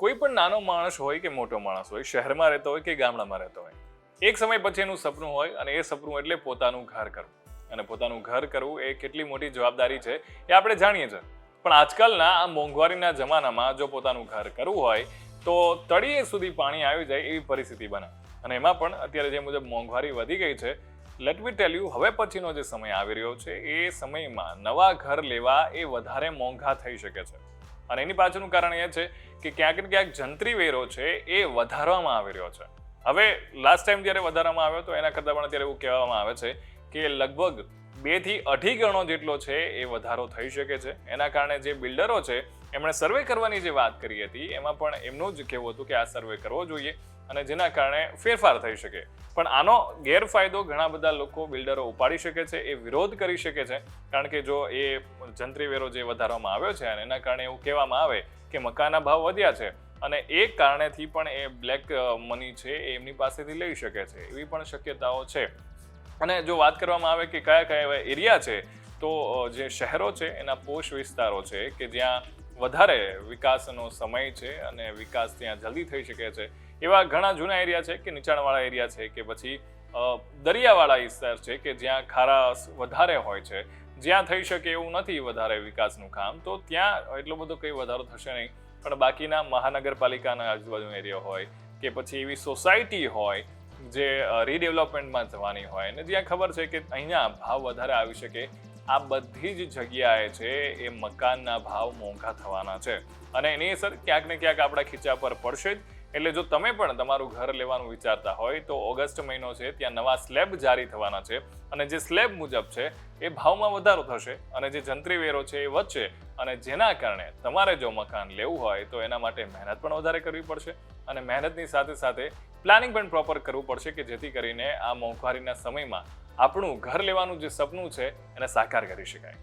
કોઈ પણ નાનો માણસ હોય કે મોટો માણસ હોય, શહેરમાં રહેતો હોય કે ગામડામાં રહેતો હોય, એક સમય પછી એનું સપનું હોય અને એ સપનું એટલે પોતાનું ઘર કરવું. અને પોતાનું ઘર કરવું એ કેટલી મોટી જવાબદારી છે એ આપણે જાણીએ છીએ. પણ આજકાલના આ મોંઘવારીના જમાનામાં જો પોતાનું ઘર કરવું હોય, તો તળિયે સુધી પાણી આવી જાય એવી પરિસ્થિતિ બને અને એમાં પણ અત્યારે જે મુજબ મોંઘવારી વધી ગઈ છે લેટ મી ટેલ યુ હવે પછીનો જે સમય આવી રહ્યો છે, એ સમયમાં નવા ઘર લેવા એ વધારે મોંઘા થઈ શકે છે. અને એની પાછળનું કારણ એ છે કે ક્યાંક ને ક્યાંક જંત્રી વેરો છે એ વધારવામાં આવી રહ્યો છે. હવે લાસ્ટ ટાઈમ જ્યારે વધારવામાં આવ્યો તો એના કરતાં પણ અત્યારે એવું કહેવામાં આવે છે કે લગભગ બેથી અઢી ગણો જેટલો છે એ વધારો થઈ શકે છે. એના કારણે જે બિલ્ડરો છે એમણે સર્વે કરવાની જે વાત કરી હતી, એમાં પણ એમનું જ કહેવું હતું કે આ સર્વે કરવો જોઈએ અને જેના કારણે ફેરફાર થઈ શકે. પણ આનો ગેરફાયદો ઘણા બધા લોકો બિલ્ડરો ઉપાડી શકે છે, એ વિરોધ કરી શકે છે. કારણ કે જો એ જંત્રી વેરો જે વધારવામાં આવ્યો છે અને એના કારણે એવું કહેવામાં આવે કે મકાનના ભાવ વધ્યા છે અને એ કારણેથી પણ એ બ્લેક મની છે એ એમની પાસેથી લઈ શકે છે. એવી પણ શક્યતાઓ છે. અને જો વાત કરવામાં આવે કે કયા કયા એવા એરિયા છે, તો જે શહેરો છે, એના પોષ વિસ્તારો છે કે જ્યાં વધારે વિકાસનો સમય છે અને વિકાસ ત્યાં જલ્દી થઈ શકે છે. એવા ઘણા જૂના એરિયા છે કે નીચાણવાળા એરિયા છે કે પછી દરિયાવાળા વિસ્તાર છે કે જ્યાં ખારા વધારે હોય છે. જ્યાં થઈ શકે એવું નથી વધારે વિકાસનું કામ, તો ત્યાં એટલો બધો કંઈ વધારો થશે નહીં. પણ બાકીના મહાનગરપાલિકાના આજુબાજુ એરિયા હોય કે પછી એવી સોસાયટી હોય જે રીડેવલપમેન્ટમાં જવાની હોય અને જ્યાં ખબર છે કે અહીંયા ભાવ વધારે આવી શકે આ બધી જ જગ્યાએ છે એ મકાનના ભાવ મોંઘા થવાના છે. અને એની અસર ક્યાંક ને ક્યાંક આપણા ખીચા પર પડશે જ. એટલે જો તમે પણ તમારું ઘર લેવાનું વિચારતા હોય તો ઓગસ્ટ મહિનો છે, ત્યાં નવા સ્લેબ જારી થવાના છે અને જે સ્લેબ મુજબ છે એ ભાવમાં વધારો થશે અને જે જંત્રી વેરો છે એ વધશે અને જેના કારણે તમારે જો મકાન લેવું હોય તો એના માટે મહેનત પણ વધારે કરવી પડશે અને મહેનતની સાથે સાથે પ્લાનિંગ પણ પ્રોપર કરવું પડશે કે જેથી કરીને આ મોંઘવારીના સમયમાં આપણું ઘર લેવાનું જે સપનું છે એને સાકાર કરી શકાય.